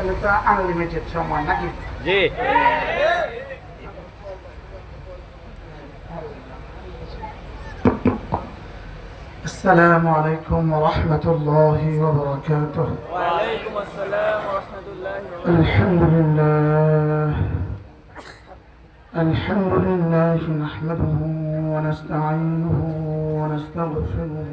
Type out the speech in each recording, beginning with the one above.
তাহলে তো আনলিমিটেড সময় নাকি জি السلام عليكم ورحمة الله وبركاته ওয়ালাইকুম আসসালাম ওয়া রাহমাতুল্লাহি ওয়া الحمد لله الحمد لله نحمده ونستعينه ونستغفره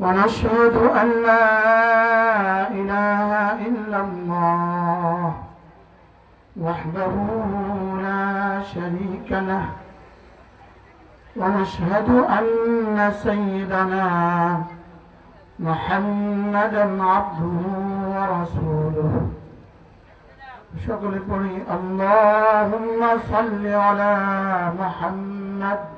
ونشهد أن لا إله إلا الله وحده لا شريك له. ونشهد أن سيدنا محمدا عبده ورسوله. شغل قولي اللهم صل على محمد.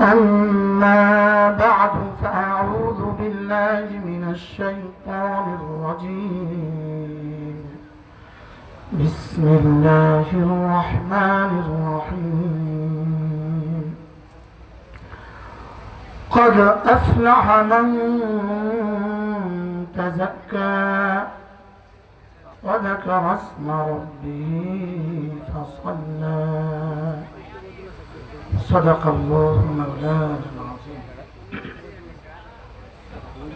أما بعد فأعوذ بالله من الشيطان الرجيم. بسم الله الرحمن الرحيم. قد أفلح من تزكى وذكر اسم ربه فصلى. صدق الله مولانا العظيم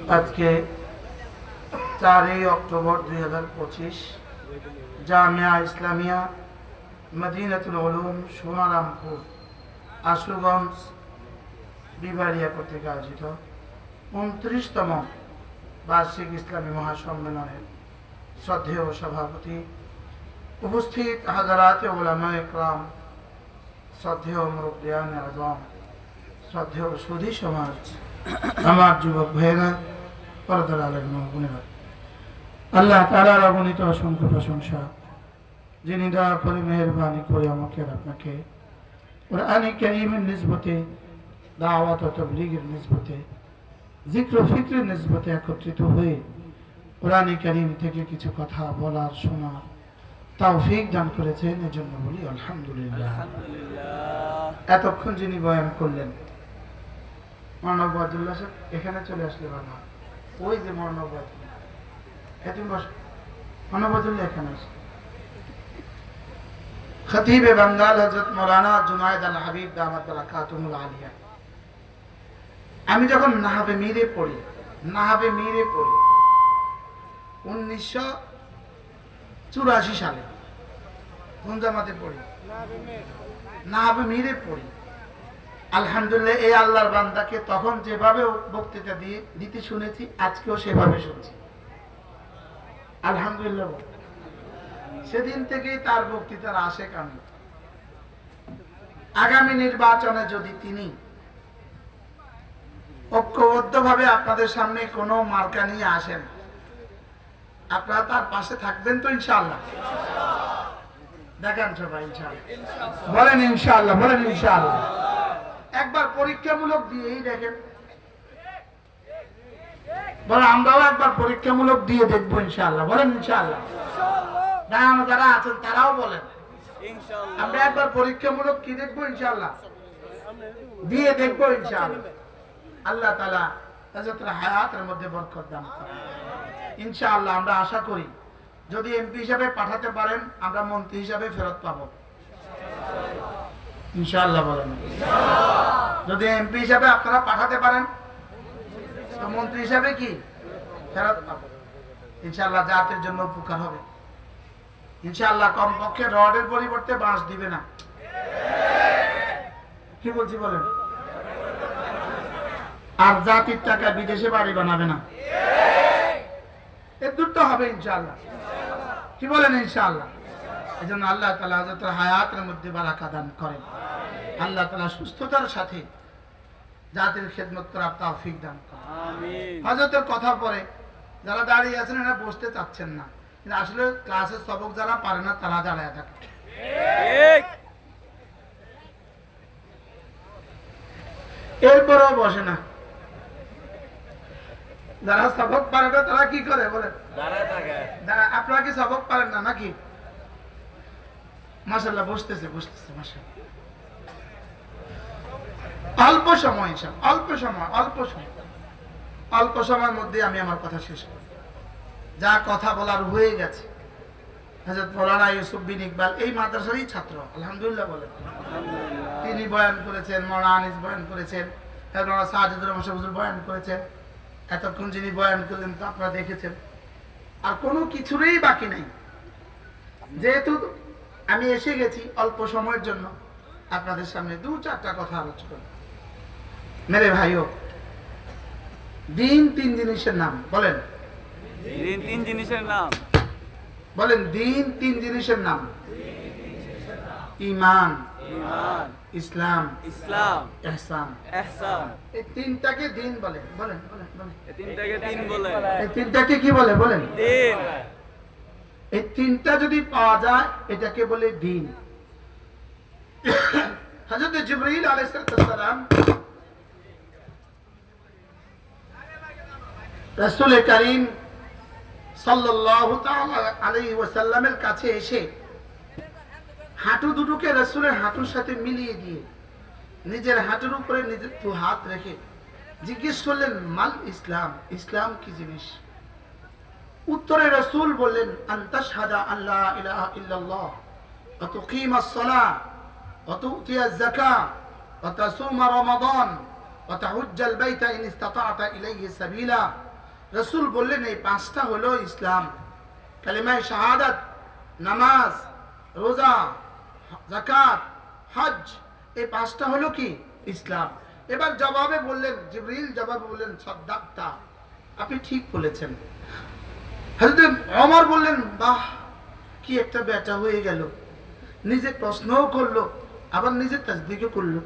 আজকে চারই অক্টোবর দুই হাজার পঁচিশ জামিয়া ইসলামিয়া মদিনাতুল উলুম সোনারামপুর আশুগঞ্জ বিবারিয়া কর্তৃক আয়োজিত উনত্রিশতম বার্ষিক ইসলামী মহাসম্মেলনের শ্রদ্ধেয় সভাপতি উপস্থিত হাজারাত ওলামা ইকরাম শ্রদ্ধেয় মুরব্বিয়ান আজম শ্রদ্ধেয় সুধী সমাজ, আমার যুবক ভাইয়েরা পরদার আলের বোনেরা। আল্লাহ তালার অগণিত অসংখ্য প্রশংসা, যিনি দয়া করে মেহরবানি করে আমাকে আর আপনাকে কোরআনে করিমের নিসবতে, দাওয়াত ও তবলিগের নিসবতে জিক্র ফিক্রের নিসবতে একত্রিত হয়ে কোরআনে করিম থেকে কিছু কথা বলার শোনার তৌফিক দান করেছেন এজন্য বলি আলহামদুলিল্লাহ। আলহামদুলিল্লাহ। এতক্ষণ যিনি বয়ান করলেন মানব বাদুল্লাহ সাহেব এখানে চলে আসলে ভালো ওই যে মানব বাদুল্লাহ এত বস মানব বাদুল্লাহ এখানে আসে খতিবে বাঙ্গাল হজরত মৌলানা জুনায়দ আল হাবিব দামাত বারাকাতুহুল আলিয়া। আমি যখন নাহাবে মিরে পড়ি নাহাবে মিরে পড়ি উনিশশো চুরাশি সালে। কোন জামাতে পড়ি? নাহাবে মিরে পড়ি। আলহামদুলিল্লাহ, এই আল্লাহর বান্দাকে তখন যেভাবে বক্তৃতা দিয়ে, দিতে শুনেছি, আজকেও সেভাবে শুনছি। আলহামদুলিল্লাহ। সেদিন থেকেই তার বক্তৃতার আসে কামি আগামী নির্বাচনে যদি তিনি ঐক্যবদ্ধভাবে আপনাদের সামনে কোনো মার্কা নিয়ে আসেন আপনারা তার পাশে থাকবেন তো ইনশাআল্লাহ। দেখেন সবাই ইনশাআল্লাহ। বলেন ইনশাআল্লাহ বলেন ইনশাআল্লাহ। একবার পরীক্ষামূলক দিয়েই দেখেন। বলেন আমরাও একবার পরীক্ষামূলক দিয়ে দেখব ইনশাআল্লাহ। বলেন ইনশাআল্লাহ। দাঁড়ানো যারা আছেন তারাও বলেন। আমরা একবার পরীক্ষামূলক কি দেখব ইনশাল্লাহ দিয়ে দেখব ইনশাআল্লাহ। আল্লাহ তালা হায়াতের মধ্যে বরকত দান করেন। ইনশাআল্লাহ আমরা আশা করি যদি এমপি হিসাবে পাঠাতে পারেন, আমরা মন্ত্রী হিসাবে ফেরত পাবো। ইনশাআল্লাহ বলেন। যদি এমপি হিসাবে আপনারা পাঠাতে পারেন, তো মন্ত্রী হিসাবে কি? ফেরত পাব। ইনশাআল্লাহ জাতির জন্য উপকার হবে। ইনশাআল্লাহ কমপক্ষে রডের পরিবর্তে বাঁশ দিবে না। কি বলছি বলেন? আর জাতির টাকা বিদেশে বাড়ি বানাবে না। দুটো হবে ইনশাআল্লাহ। কি বলেন ইনশাআল্লাহ? এই জন্য আল্লাহ তালা হজরতের হায়াতের মধ্যে বারাকা দান করেন। আল্লাহ তালা সুস্থতার সাথে জাতির খেদমত করার তাওফিক দান করেন। হজরতের কথা পরে যারা দাঁড়িয়ে আছেন এরা বসতে চাচ্ছেন না। কিন্তু আসলে ক্লাসের সবক যারা পারে না তারা দাঁড়ায় থাকে। এরপরেও বসে না। যারা সবক পারে না তারা কি করে? বলে আপনারা কি সবক পারেন না নাকি? মাসাল্লাহ বসতেছে বসতেছে মাসাল্লাহ অল্প সময় সব অল্প সময় অল্প সময়। অল্প সময়ের মধ্যে আমি আমার কথা শেষ করি। যা কথা বলার হয়ে গেছে। হাজরত মৌলানা ইউসুফ বিন ইকবাল এই মাদ্রাসারই ছাত্র আলহামদুলিল্লাহ বলেন। তিনি বয়ান করেছেন মৌলানা আনিস বয়ান করেছেন মৌলানা রহমান বয়ান করেছেন। এতক্ষণ যিনি বয়ান করলেন তা আপনারা দেখেছেন। আর কোনো কিছুরই বাকি নাই। যেহেতু আমি এসে গেছি অল্প সময়ের জন্য আপনাদের সামনে দু চারটা কথা আলোচনা মেরে ভাইও দিন তিন জিনিসের নাম বলেন। তিন তিন জিনিসের নাম। বলেন দিন তিন জিনিসের নাম। ইমান। ইমান। ইসলাম। ইসলাম। এহসান। এহসান। এই তিনটাকে দিন বলে বলেন বলেন বলেন। এই তিনটাকে তিন বলে। এই তিনটাকে কি বলে বলেন? তিন এই তিনটা যদি পাওয়া যায় এটাকে বলে দিন। হযরত জিবরাইল আলাইহিস সালাম রাসূল করিম সাল্লাল্লাহু তাআলা আলাইহি ওয়াসাল্লামের কাছে এসে হাঁটু দুটোকে রাসূলের হাঁটুর সাথে মিলিয়ে দিয়ে নিজের হাঁটুর উপরে নিজের দু হাত রেখে জিজ্ঞেস করলেন, মাল ইসলাম? ইসলাম কি জিনিস? উত্তরে রসুল বললেন, আন্তাশহাদা আল্লাহ ইলাহা ইল্লাল্লাহ ওয়া তুকিমাস সালাহ ওয়া তুতিয়াজ যাকাহ ওয়া তাসুমা রমাদান ওয়া তাহুজ্জাল বাইতা ইন ইসতাতা'তা ইলাইহি সাবিলা। রসুল বললেন, এই পাঁচটা হলো ইসলাম। কালিমায়ে শাহাদাত, নামাজ, রোজা যাকাত হজ এই পাঁচটা হলো কি? ইসলাম। এবার জবাবে বললেন, জিবরিল জবাবে বললেন, সাদ্দাক্তা। আপনি ঠিক বলেছেন। হযরত ওমর বললেন, বাহ, কি একটা বেটা হয়ে গেল। নিজে প্রশ্নও করল, আবার নিজে তাসদিকও করল।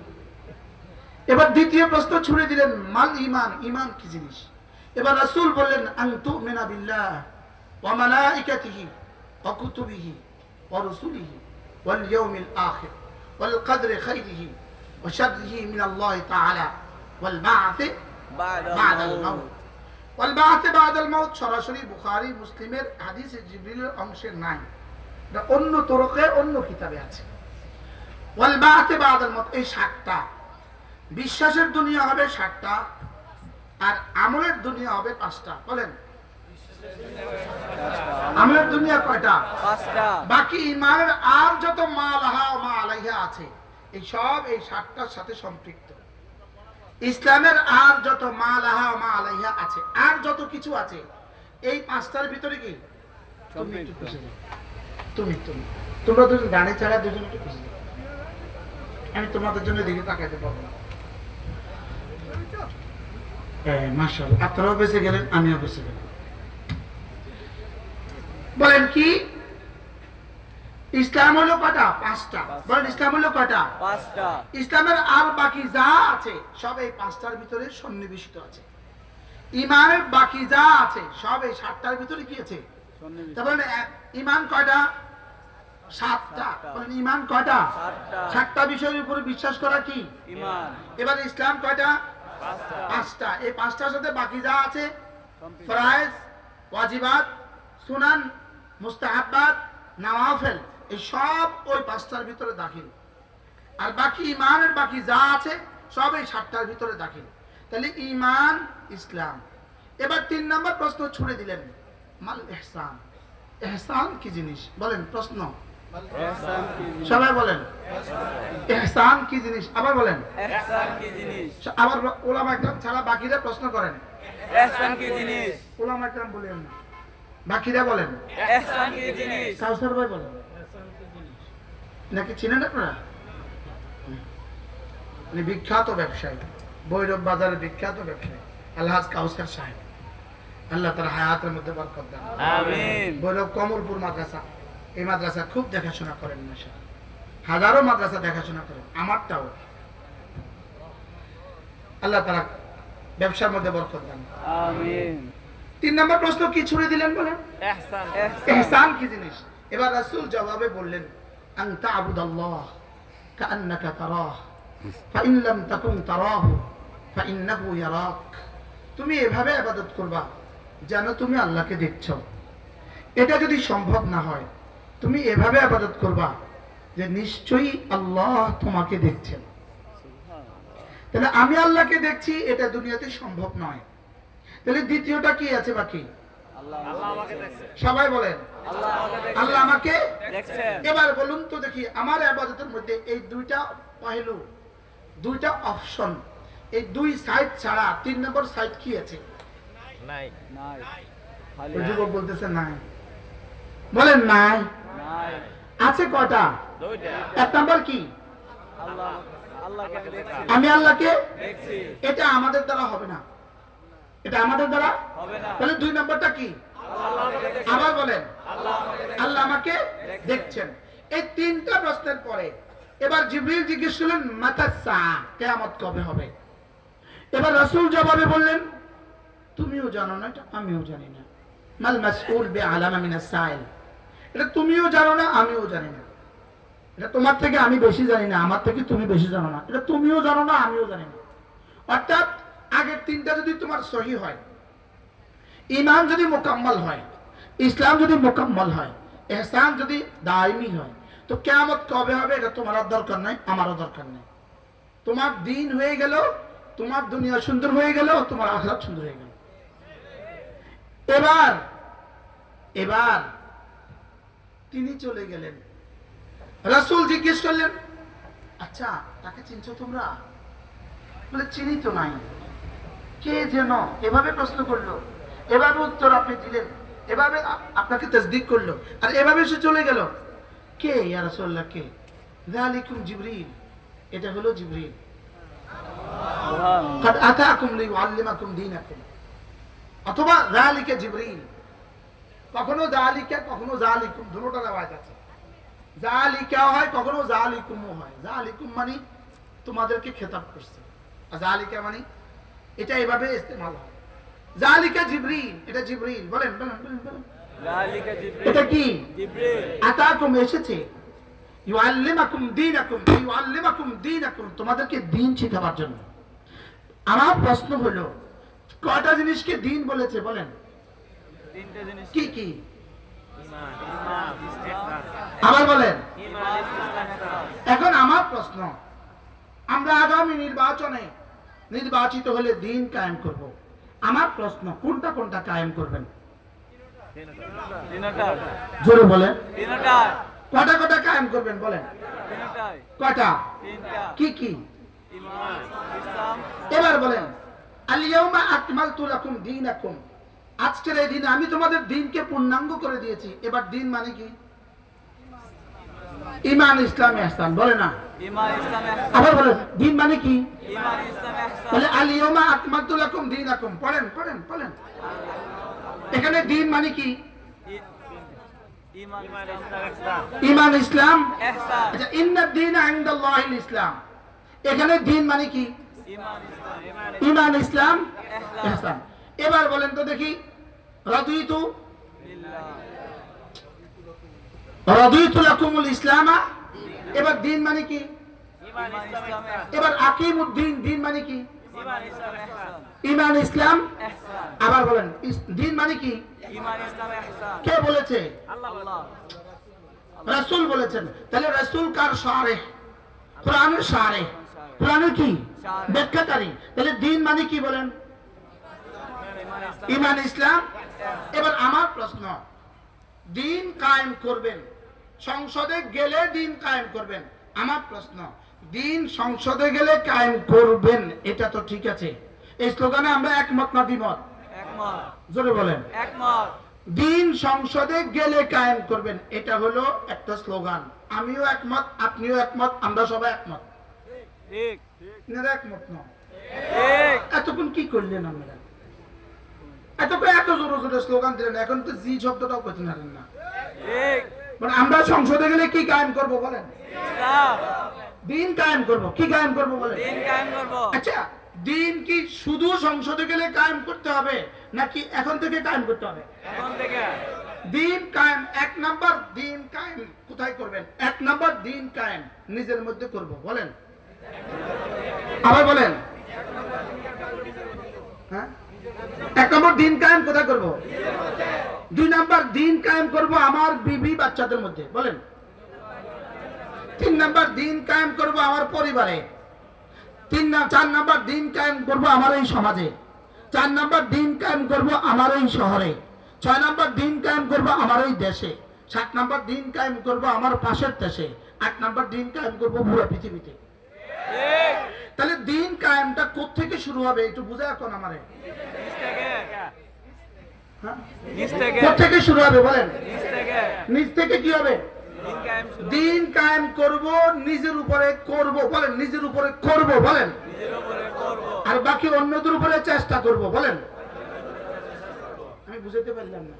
এবার দ্বিতীয় প্রশ্ন ছুড়ে দিলেন, মাল ইমান ইমান কি জিনিস? এবার রাসূল বললেন, আন তুমিনা বিল্লাহ ওয়া মালাইকাতিহি ওয়া কুতুবিহি ওয়া রুসুলিহি। ওয়াল ইয়াউমিল আখির ওয়াল কদরি খাইরিহি ওয়া শাররিহি মিন আল্লাহ তাআলা ওয়াল বা'থ بعد بعد الموت الموت والبعث بعد الموت সরাসরি বুখারী মুসলিমের হাদিসে জিবরিলের অংশে নাই এটা অন্য তরকে অন্য কিতাবে আছে ওয়াল বা'থ بعد الموت এই সাতটা বিশ্বাসের দুনিয়া হবে সাতটা আর আমলের দুনিয়া হবে পাঁচটা বলেন আমলের দুনিয়া কয়টা? পাঁচটা। বাকি ইমানের আর যত মা লাহা ও মা আলাইহা আছে এই সব এই সাতটার সাথে সম্পৃক্ত। ইসলামের আর যত মা লাহা ও মা আলাইহা আছে আর যত কিছু আছে এই পাঁচটার ভিতরে কি? তুমি। তুমি তুমি। তোমরা দুজন গাড়ি ছাড়া দুজন একটু যাও। আমি তোমাদের জন্য দিকে তাকাইতে পারব না। মার্শাল আপনারাও বেঁচে গেলেন আমিও বেঁচে গেলাম। বলেন কি? ইসলাম হলো কটা পাঁচটা। বলেন ইসলাম হলো কটা পাঁচটা। ইসলামের আর বাকি যা আছে সব এই পাঁচটার ভিতরে সন্নিবেশিত আছে। ইমানের বাকি যা আছে সব এই সাতটার ভিতরে কি আছে। ইমান কয়টা? সাতটা। বলেন ইমান কয়টা? সাতটা। বিষয়ের উপরে বিশ্বাস করা কি? এবার ইসলাম কয়টা? পাঁচটা। এই পাঁচটার সাথে বাকি যা আছে। ফরায়েজ ওয়াজিবাত সুনান মুস্তাহাব্বাত নওয়াফেল এই সব ওই পাঁচটার ভিতরে দাখিল। আর বাকি ইমানের বাকি যা আছে সব এই সাতটার ভিতরে দাখিল। তাহলে ইমান ইসলাম। এবার তিন নম্বর প্রশ্ন ছুড়ে দিলেন। মাল এহসান এহসান কি জিনিস? বলেন প্রশ্ন? সবাই বলেন। এহসান কি জিনিস? আবার বলেন। আবার ওলামা একরাম ছাড়া বাকিরা প্রশ্ন করেন। এহসান কি জিনিস? ওলামা একরাম বলেন না। বাকিরা বলেন। কাউসার ভাই নাকি চিনেন আপনারা? উনি বিখ্যাত ব্যবসায়ী। ভৈরব বাজারের বিখ্যাত ব্যবসায়ী। আলহাজ কাউসার সাহেব। আল্লাহ তার হায়াতের মধ্যে বরকত দান ভৈরব কমলপুর মাদ্রাসা। এই মাদ্রাসা খুব দেখাশোনা করেন মাসা হাজারো মাদ্রাসা দেখাশোনা করেন। আমারটাও। আল্লাহ তারা ব্যবসার মধ্যে বরকত দান আমিন। তিন নম্বর প্রশ্ন কি ছুড়ে দিলেন বলেন? এহসান। কি জিনিস? এবার রাসূল জবাবে বললেন আন তা'বুদাল্লাহ কাআন্নাকা তারাহ ফাইন লাম তাকুন তারাহু ফাইন্নাহু ইয়ারাক। তুমি এভাবে ইবাদত করবা যেন তুমি আল্লাহকে দেখছ। এটা যদি সম্ভব না হয় তুমি এভাবে ইবাদত করবা যে নিশ্চয়ই আল্লাহ তোমাকে দেখছেন। তাহলে আমি আল্লাহকে দেখছি এটা দুনিয়াতে সম্ভব নয়। তাহলে দ্বিতীয়টা কি আছে বাকি? আল্লাহ আল্লাহ আমাকে দেখছে। সবাই বলেন। আল্লাহ আমাকে দেখছে। আল্লাহ আমাকে দেখছেন এবার বলুন তো দেখি আমার আবাদতের মধ্যে এই দুইটা পহেলু দুইটা অপশন এই দুই সাইড ছাড়া তিন নম্বর সাইড কি আছে? যুবক বলতেছে নাই। বলেন নাই। নাই। আছে কয়টা? দুইটা। এক নম্বর কি? আমি আল্লাহকে এটা আমাদের দ্বারা হবে না। এটা আমাদের দ্বারা? তাহলে দুই নম্বরটা কি? আবার বলেন। আল্লাহ আমাকে দেখছেন। এই তিনটা প্রশ্নের পরে এবার জিবরিল জিজ্ঞেস করলেন মাতাসা কেয়ামত কবে হবে? এবার রাসূল জবাবে বললেন তুমিও জানো না এটা আমিও জানি না। মাল মাসউল বে আলামা মিনাস সাইল। এটা তুমিও জানো না আমিও জানি না। এটা তোমার থেকে আমি বেশি জানি না আমার থেকে তুমি বেশি জানো না। এটা তুমিও জানো না আমিও জানি না। অর্থাৎ আগের তিনটা যদি তোমার সহি হয়, ইমান যদি মোকাম্মল হয়, ইসলাম যদি মোকাম্মল হয়, এহসান যদি দায়মি হয়, তো কেমত কবে হবে এটা তোমার দরকার নাই, আমারও দরকার নেই। তোমার দিন হয়ে গেল, তোমার দুনিয়া সুন্দর হয়ে গেল, তোমার আখরাত সুন্দর হয়ে গেল। এবার এবার তিনি চলে গেলেন। রাসুল জিজ্ঞেস করলেন আচ্ছা তাকে চিনছো তোমরা? বলে, চিনি তো নাই। কে যেন এভাবে প্রশ্ন করল এভাবে উত্তর আপনি দিলেন এভাবে আপনাকে তসদিক করল আর এভাবে সে চলে গেল। কে ইয়া রাসূলুল্লাহ কে? যালিকুম জিবরিল এটা হলো জিবরিল। অথবা জিবরিল। কখনো যালিকা কখনো দুটোটা আওয়াজ আছে। যালিকা হয় কখনো যালিকুমও হয়। যালিকুম মানে তোমাদেরকে খেতাব করছে। আর যালিকা মানে এটা এভাবে ইস্তেমাল হয়। জালিকা জিবরিল এটা জিবরিল বলেন বলেন বলেন বলেন। এটা কি? আতাকুম এসেছে। ইউআল্লিমাকুম দীনাকুম ইউআল্লিমাকুম দীনাকুম। তোমাদেরকে দিন শেখাবার জন্য। আমার প্রশ্ন হলো কয়টা জিনিসকে দিন বলেছে বলেন? কি কি? আবার বলেন। এখন আমার প্রশ্ন আমরা আগামী নির্বাচনে নির্বাচিত হলে দিন কায়েম করব। আমার প্রশ্ন কোনটা কোনটা কায়েম করবেন? জোরে বলেন। কটা কটা কায়েম করবেন বলেন? কটা? কি কি? এবার বলেন আলিয়াউমা দীনাকুম। আজকের এই দিনে আমি তোমাদের দিনকে পূর্ণাঙ্গ করে দিয়েছি। এবার দিন মানে কি? ইমান ইসলাম বলে না। আবার বলেন দিন মানে কি? বলে আলিয়াউমা আকমালতু লাকুম দীনাকুম। পড়েন পড়েন পড়েন। এখানে দিন মানে কি? ইমান ইসলাম আচ্ছা ইন্না দিন ইসলাম। এখানে দিন মানে কি? ঈমান ইসলাম ইসলাম। এবার বলেন তো দেখি রাদিতু রাদিতু লাকুমুল ইসলামা? এবার দিন মানে কি? এবার আকিমুদ্দিন দিন মানে কি? ইমান ইসলাম আবার বলেন দিন মানে কি? কে বলেছে? আল্লাহ বলেছেন। তাহলে রাসূল কার শারে? কোরআনের শারে। কোরআনের কি। ব্যাখ্যাকারী। তাহলে দিন মানে কি বলেন? ইমান ইসলাম। এবার আমার প্রশ্ন। দিন কায়েম করবেন। সংসদে গেলে দিন কায়েম করবেন। আমার প্রশ্ন দিন সংসদে গেলে কায়েম করবেন এটা তো ঠিক আছে। এই স্লোগানে আমরা একমত না দ্বিমত? জোরে বলেন। একমত। দিন সংসদে গেলে কায়েম করবেন এটা হলো একটা স্লোগান। আমিও একমত আপনিও একমত আমরা সবাই একমত। একমত নয় এতক্ষণ কি করলেন আপনারা? এতক্ষণ এত জোরে জোরে স্লোগান দিলেন এখন তো জি শব্দটাও করতে না। মানে আমরা সংসদে গেলে কি কায়েম করব বলেন? দিন কায়েম করব। কি কায়েম করব বলেন? দিন কায়েম করব। আচ্ছা দিন কি শুধু সংসদে গেলে কায়েম করতে হবে নাকি এখন থেকে কায়েম করতে হবে? এখন থেকে। দিন কায়েম এক নাম্বার দিন কায়েম কোথায় করবেন? এক নাম্বার দিন কায়েম নিজের মধ্যে করব বলেন। আবার বলেন। হ্যাঁ? এক নম্বর দিন কায়েম কোথায় করব? দুই নাম্বার, দিন কায়েম করব আমার বিবি বাচ্চাদের মধ্যে। বলেন। তিন নাম্বার, দিন কায়েম করব আমার পরিবারে। তিন চার নাম্বার, দিন কায়েম করব আমার এই সমাজে। চার নাম্বার, দিন কায়েম করব আমার এই শহরে। ছয় নাম্বার, দিন কায়েম করব আমার এই দেশে। সাত নাম্বার, দিন কায়েম করব আমার পাশের দেশে। আট নাম্বার, দিন কায়েম করব পুরো পৃথিবীতে। তাহলে দিন কায়েমটা কোত্থেকে শুরু হবে, একটু বুঝে এখন আমারে। থেকে। শুরু হবে বলেন। নিজ থেকে। কি হবে? দিন কায়েম করব নিজের উপরে করব বলেন নিজের উপরে করব বলেন। আর বাকি অন্যদের উপরে চেষ্টা করব বলেন। আমি বুঝাতে পারলাম না।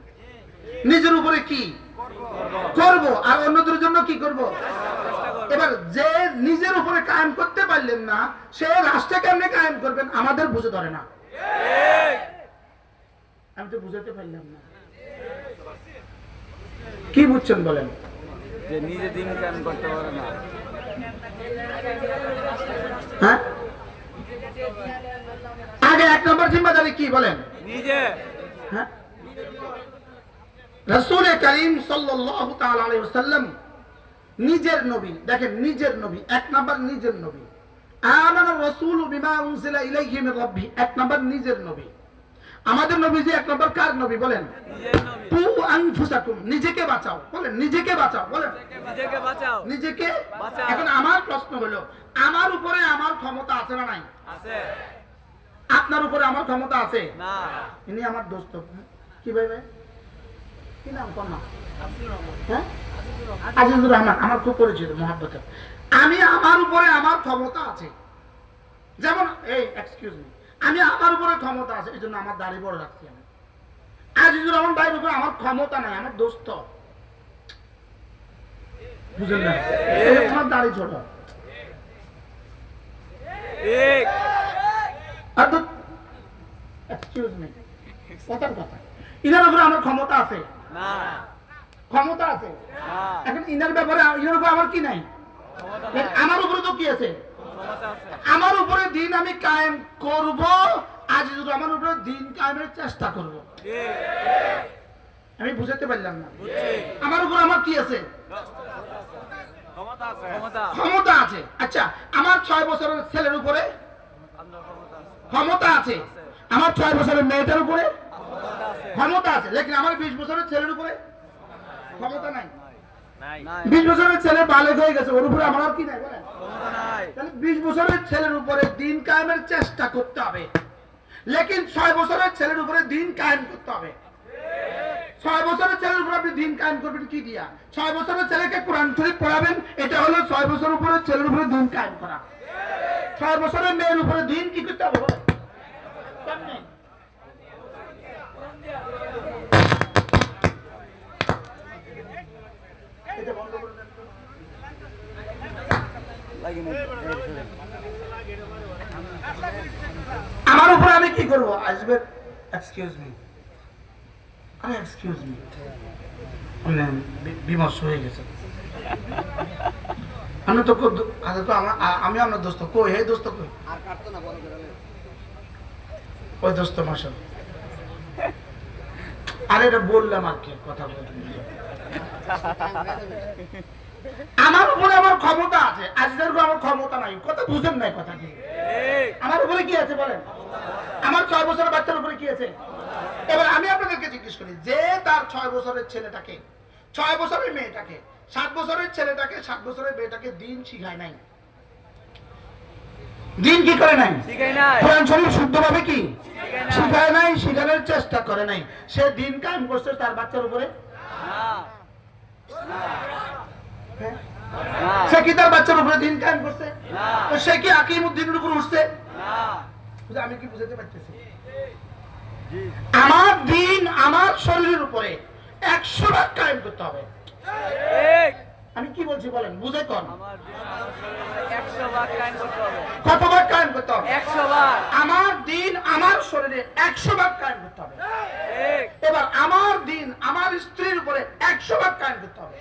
নিজের উপরে কি? করব। আর অন্যদের জন্য কি করব? এবার যে নিজের উপরে কায়েম করতে পারলেন না সে রাষ্ট্রে কেমনে কায়েম করবেন? আমাদের বুঝে ধরে না। আমি তো বুঝাতে পারলাম না। কি বুঝছেন বলেন? যে নিজে দিন কায়েম করতে পারে না। হ্যাঁ? আগে এক নম্বর জিম্মাদারি কি বলেন? নিজে। হ্যাঁ? রসুল করিম নিজের নবী দেখেন নিজের নবী এক নম্বর নিজের নবী। আমানা রাসূলু বিমা উনজিলা ইলাইহি মির রাব্বি এক নম্বর নিজের নবী। আমাদের নবী যে এক নাম্বার কার নবী বলেন? তু আনফুসাকুম নিজেকে বাঁচাও বলেন নিজেকে বাঁচাও বলেন। নিজেকে বাঁচাও। নিজেকে এখন আমার প্রশ্ন হলো আমার উপরে আমার ক্ষমতা আছে না নাই? আছে। আপনার উপরে আমার ক্ষমতা আছে? না। ইনি আমার দোস্ত। কি ভাই ভাই? কি নাম কোন নাম? হ্যাঁ? আজিজুর রহমান। আমার খুব পরিচিত মহাব্বত। আমি আমার উপরে আমার ক্ষমতা আছে। যেমন এই এক্সকিউজ মি আমি আমার উপরে ক্ষমতা আছে এই জন্য আমার দাড়ি বড় রাখছি আমি। আজিজুর রহমান ভাইয়ের উপরে আমার ক্ষমতা নাই আমার দোস্ত। বুঝলেন না? দাড়ি ছোট। ঠিক আর তো এক্সকিউজ মি কথার কথা। ইনার উপরে আমার ক্ষমতা আছে। না। ক্ষমতা আছে? না। এখন ইনার ব্যাপারে ইনার উপরে আমার কি নাই। আমার উপরে তো কি আছে? আমার উপরে দিন আমি কায়েম করব আজিজুর আমার উপরে দিন কায়েমের চেষ্টা করব। আমি বুঝাতে পারলাম না। আমার উপর আমার কি আছে? ক্ষমতা আছে। আচ্ছা আমার ছয় বছরের ছেলের উপরে ক্ষমতা আছে। আমার ছয় বছরের মেয়েটার উপরে ক্ষমতা আছে। লেকিন আমার বিশ বছরের ছেলের উপরে ক্ষমতা নাই। বিশ বছরের ছেলে বালেক হয়ে গেছে ওর উপরে আমার কি নাই তাহলে বিশ বছরের ছেলের উপরে দিন কায়েমের চেষ্টা করতে হবে। লেকিন ছয় বছরের ছেলের উপরে দিন কায়েম করতে হবে। ছয় বছরের ছেলের উপরে আপনি দিন কায়েম করবেন কি দিয়া? ছয় বছরের ছেলেকে কোরআন শরীফ পড়াবেন এটা হলো ছয় বছর উপরে ছেলের উপরে দিন কায়েম করা। ছয় বছরের মেয়ের উপরে দিন কি করতে হবে বলেন? কেমনে? এটা বন্ধ করে দেন তো। লাগি নাই আমার উপরে আমি কি করব? আসবে? এক্সকিউজ মি আরে এক্সকিউজ মি বিমর্ষ হয়ে গেছে। আমি তো আচ্ছা আমার আমি আপনার দোস্ত। কই? হে দোস্ত কই? ওই দোস্ত মাসা আরে এটা বললাম আর কি কথা বলতে। আমার উপরে আমার ক্ষমতা আছে উপর আমার ক্ষমতা নাই। কথা বুঝেন নাই কথা কি আমার উপরে কি আছে বলেন? আমার ছয় বছরের বাচ্চার উপরে কি আছে? এবার আমি আপনাদেরকে জিজ্ঞেস করি যে তার ছয় বছরের ছেলেটাকে ছয় বছরের মেয়েটাকে সাত বছরের ছেলেটাকে সাত বছরের মেয়েটাকে দিন শিখায় নাই। দিন কি করে নাই? কোরআন শরীফ শুদ্ধভাবে কি? শিখায় নাই। শিখানোর চেষ্টা করে নাই। সে দিন কায়েম করছে তার বাচ্চার উপরে? না। সে কি তার বাচ্চার উপরে দিন কায়েম করছে? সে কি আকিম উদ্দিনের উপর উঠছে? আমি কি বুঝাতে পারতেছি? আমার দিন আমার শরীরের উপরে একশো ভাগ কায়েম করতে হবে। আমি কি বলছি বলেন বুঝে কায়েম করতে হবে। কত ভাগ কায়েম করতে হবে? একশো ভাগ আমার দিন আমার শরীরে একশো ভাগ কায়েম করতে হবে। এবার আমার দিন আমার স্ত্রীর উপরে একশো ভাগ কায়েম করতে হবে।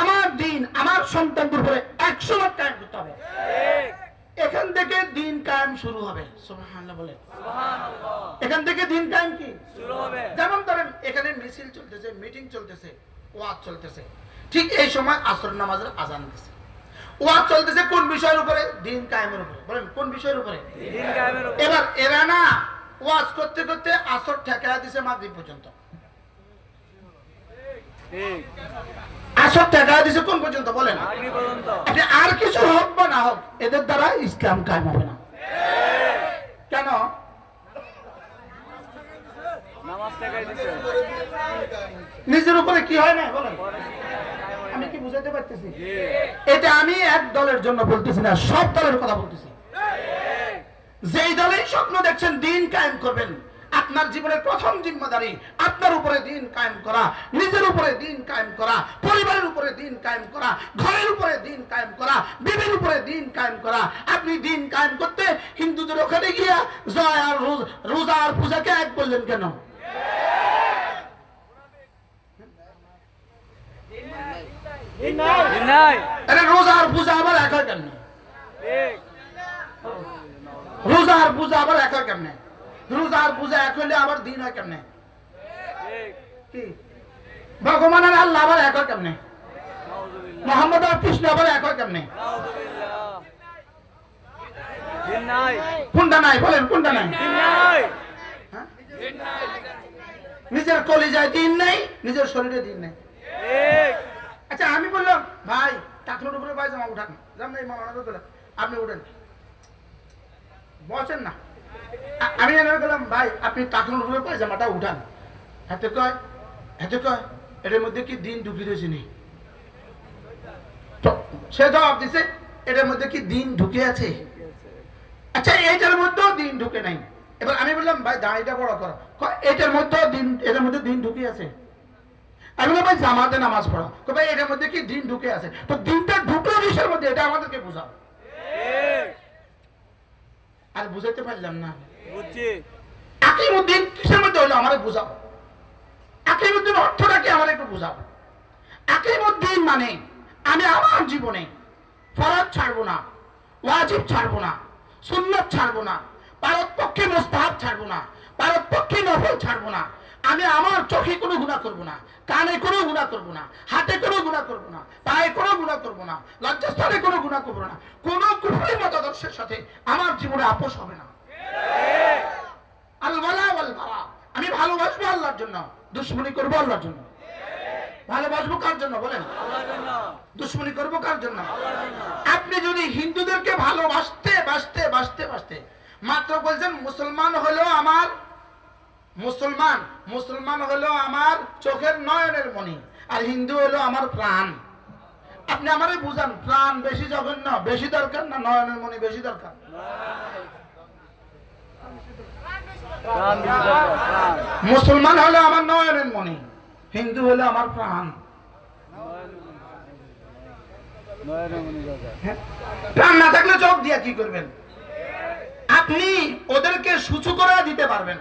আমার দিন আমার সন্তানদের উপরে একশো ভাগ কায়েম করতে হবে। এখান থেকে দিন কায়েম শুরু হবে। সুবহানাল্লাহ বলে এখান থেকে দিন কায়েম কি? শুরু হবে। যেমন ধরেন এখানে মিছিল চলতেছে মিটিং চলতেছে ওয়াজ চলতেছে। ঠিক এই সময় আসর নামাজের আজান দিছে। ওয়াজ চলতেছে কোন বিষয়ের উপরে? দিন কায়েমের উপরে। বলেন কোন বিষয়ের উপরে? এবার এরা না ওয়াজ করতে করতে আসর ঠেকা দিছে মাগরিব পর্যন্ত। ঠিক আসর ঠেকা দিছে কোন পর্যন্ত? বলেন। আর কিছু হোক বা না হোক এদের দ্বারা ইসলাম কায়েম হবে না। কেন? নিজের উপরে কি হয় না বলেন। আমি কি বুঝাতে পারতেছি? এটা আমি এক দলের জন্য বলতেছি না সব দলের কথা বলতেছি। যেই দলেই স্বপ্ন দেখছেন দিন কায়েম করবেন। আপনার জীবনের প্রথম জিম্মাদারি আপনার উপরে দিন কায়েম করা নিজের উপরে দিন কায়েম করা পরিবারের উপরে দিন কায়েম করা ঘরের উপরে দিন কায়েম করা বিবির উপরে দিন কায়েম করা। আপনি দিন কায়েম করতে হিন্দুদের ওখানে গিয়া জয় আর রোজা আর পূজাকে এক বললেন কেন? দিন নাই আরে রোজা আর পূজা আবার এক হয় কেন ঠিক রোজা আর পূজা আবার এক হয় কেমনে? রোজা আর পূজা এক হইলে আবার দিন হয় কেমনে? ঠিক কি? ভগবান আর আল্লাহ আবার এক হয় কেমনে? মোহাম্মদ আর কৃষ্ণ আবার এক হয় কেমনে? কোনটা নাই? বলেন কোনটা নাই? নিজের কলিজায় দিন নাই নিজের শরীরে দিন নাই। আচ্ছা আমি বললাম ভাই টাকলোর উপরে পায়জামা উঠান। যান এই মামা তোলা আপনি উঠেন। বসেন না। আমি এনে গেলাম ভাই আপনি টাকলোর উপরে পায়জামাটা উঠান। হাতে কয় হাতে কয় এটার মধ্যে কি দিন ঢুকি রয়েছে নি? সে জবাব দিছে এটার মধ্যে কি দিন ঢুকে আছে? আচ্ছা এইটার মধ্যেও দিন ঢুকে নাই। এবার আমি বললাম ভাই দাঁড়িটা বড় করো। এটার মধ্যেও দিন এটার মধ্যে দিন ঢুকে আছে। আমি বললাম ভাই জামাতে নামাজ পড়ো। তো ভাই এটার মধ্যে কি দিন ঢুকে আছে? তো দিনটা ঢুকলো বিষয়ের মধ্যে? এটা আমাদেরকে বোঝাও। আর বুঝাইতে পারলাম না। আকিমুদ্দিন কিসের মধ্যে হলো আমার বোঝাও। আকিমুদ্দিন অর্থটা কি আমার একটু বোঝাও। আকিমুদ্দিন মানে আমি আমার জীবনে ফরজ ছাড়বো না ওয়াজিব ছাড়বো না সুন্নত ছাড়বো না পারত পক্ষে মোস্তাহাব ছাড়বো না পারত পক্ষে নফল ছাড়বো না। আমি আমার চোখে কোনো গুণা করব না, কানে কোনো গুণা করব না, হাতে কোনো গুণা করব না, পায়ে কোনো গুণা করব না, লজ্জাস্থানে কোনো গুণা করব না, কোনো কুফরি মতাদর্শের সাথে আমার জীবনে আপোষ হবে না। আমি ভালোবাসবো আল্লাহর জন্য, দুশ্মনী করব আল্লাহর জন্য। ভালোবাসবো কার জন্য বলেন? দুশ্মনী করব কার জন্য জন্য? আপনি যদি হিন্দুদেরকে ভালোবাসতে, বাসতে বাসতে বাসতে মাত্র বলছেন, মুসলমান হলো আমার মুসলমান মুসলমান হলো আমার চোখের নয়নের মণি, আর হিন্দু হলো আমার প্রাণ আপনি আমারে বুঝান, প্রাণ বেশি জঘন্য, বেশি দরকার না নয়নের মণি বেশি দরকার। মুসলমান হলো আমার নয়নের মণি, হিন্দু হলো আমার প্রাণ। হ্যাঁ? প্রাণ না থাকলে চোখ দিয়া কি করবেন আপনি ওদেরকে সুচু করে দিতে পারবেন।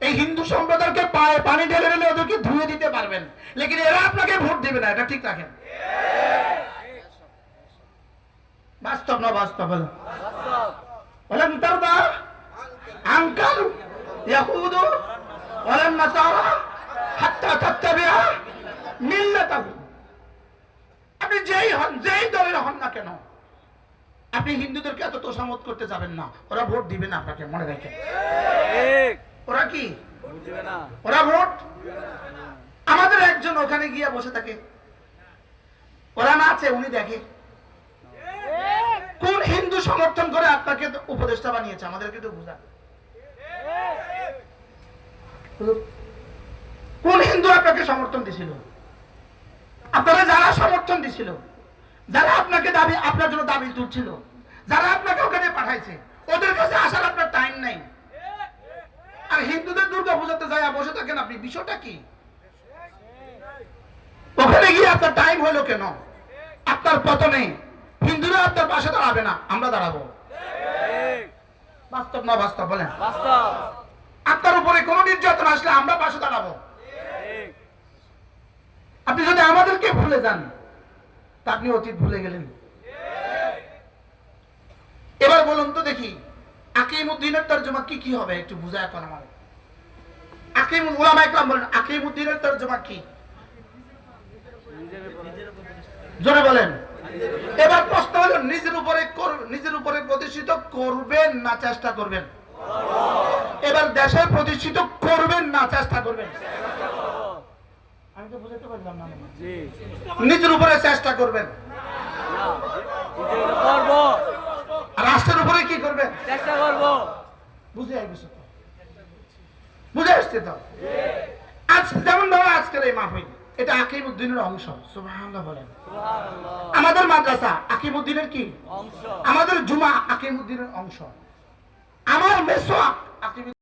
এই হিন্দু সম্প্রদায়কে পায়ে পানি ঢেলে ঢেলে ওদেরকে ধুয়ে দিতে পারবেন। লেকিন এরা আপনাকে ভোট দেবে না, এটা ঠিক রাখেন। বাস্তব না বাস্তব বলেন তার বা, আঙ্কাল, ইয়াহুদ, বলেন নাসারা, হাত্তা তাত্তাবিয়া, মিল্লাতাহু। আপনি যেই হন, যেই দলের হন না কেন আপনি হিন্দুদেরকে এত তোষামত করতে যাবেন না। ওরা ভোট দিবে না আপনাকে মনে রাখেন। ওরা কি? ওরা ভোট? আমাদের একজন ওখানে গিয়ে বসে থাকে। ওরা নাচে উনি দেখে। কোন হিন্দু সমর্থন করে আপনাকে উপদেষ্টা বানিয়েছে? আমাদেরকে একটু বুঝা কোন হিন্দু আপনাকে সমর্থন দিছিল? আপনারা যারা সমর্থন দিছিল যারা আপনাকে দাবি, আপনার জন্য দাবি তুলছিল যারা আপনাকে ওখানে পাঠাইছে, ওদের কাছে আসার আপনার টাইম নাই। আর হিন্দুদের দুর্গা পূজাতে যায় বসে থাকেন আপনি, বিষয়টা কি? ওখানে গিয়ে আপনার টাইম হলো কেন? আপনার পতনে হিন্দুরা আপনার পাশে দাঁড়াবে না, আমরা দাঁড়াবো। বাস্তব না বাস্তব, বলেন। আপনার উপরে কোনো নির্যাতন আসলে আমরা পাশে দাঁড়াবো। আপনি যদি আমাদেরকে ভুলে যান তা আপনি অতীত ভুলে গেলেন। এবার বলুন তো দেখি, আকিমুদ্দিনের তর্জমা কি কি হবে? একটু বুঝা এখন আমার আকিম উলামা ইকরাম বলেন, আকিমুদ্দিনের তর্জমা কি? জোরে বলেন। এবার প্রশ্ন হলো, নিজের উপরে নিজের উপরে প্রতিষ্ঠিত করবেন না চেষ্টা করবেন? এবার দেশে প্রতিষ্ঠিত করবেন না চেষ্টা করবেন আমি তো বুঝাতে পারলাম না মনে হয়। জি নিজের উপরে চেষ্টা করবেন। রাষ্ট্রের উপরে কি করবেন? চেষ্টা করব। বুঝে আসবে বুঝে আসছে তো? আজ যেমন ধরো আজকের এই মাহফিল এটা আকিম উদ্দিনের অংশ। সুবহানাল্লাহ বলেন। আমাদের মাদ্রাসা আকিম উদ্দিনের কি? অংশ। আমাদের জুমা আকিম উদ্দিনের অংশ। আমার মেসোয়া আকিম